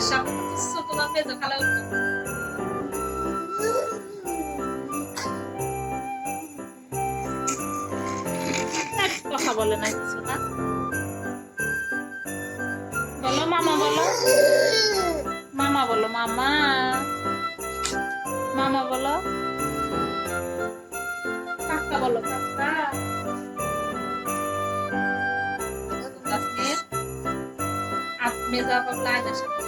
করতেছো তোমার মেজো খালা উঠবে এক কথা বলে না কিছু না? বলো, মামা বলো। মামা বলো। মামা মামা বলো। কাকা বলো, কাকা। আপনি যা পাবলা আয়নার সামনে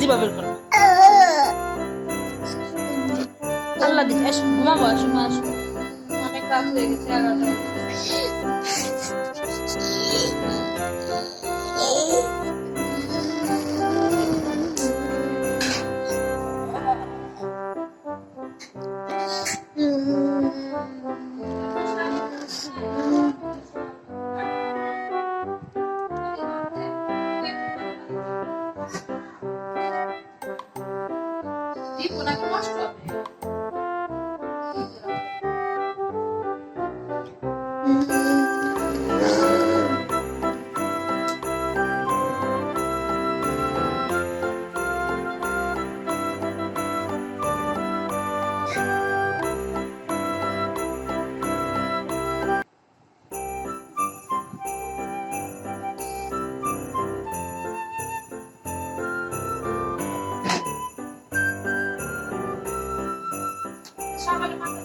জিবা বের করো আল্লাহ দিকে আসো ঘুমাবো আসো মা আসো অনেক রাত হয়ে গেছে, এগারোটা। দিব না কষ্ট হবে সকালে মাথা কথা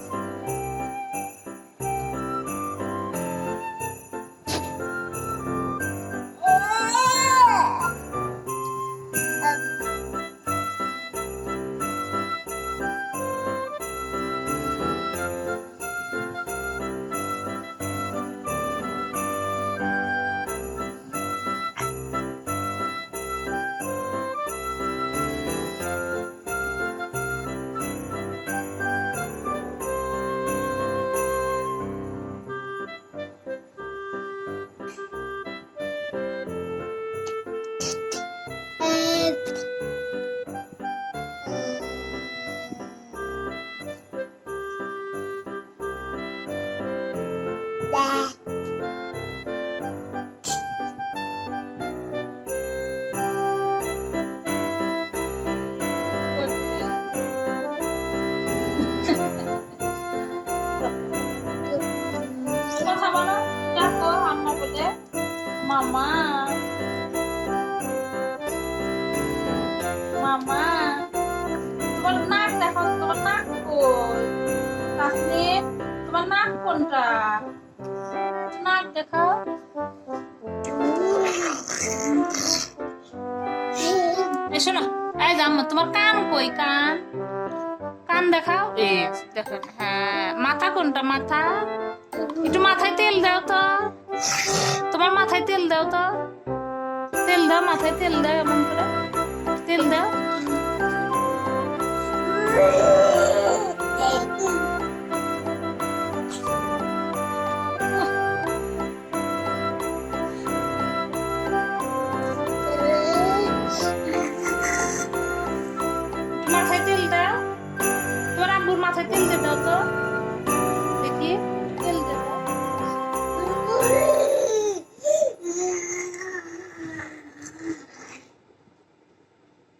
মামা। মামা। তোমার নাক দেখো, তোমার নাক কই? তাসনিম, তোমার নাক কোনটা? নাক দেখাও। এই শোনো, এই যে তোমার কান কই, কান? কান দেখাও। এই দেখো হ্যাঁ মাথা কোনটা, মাথা? একটু মাথায় তেল দাও তো। তোমার মাথায় তেল দাও তো। তেল দাও মাথায় তেল দাও এমন করে। তেল দাও।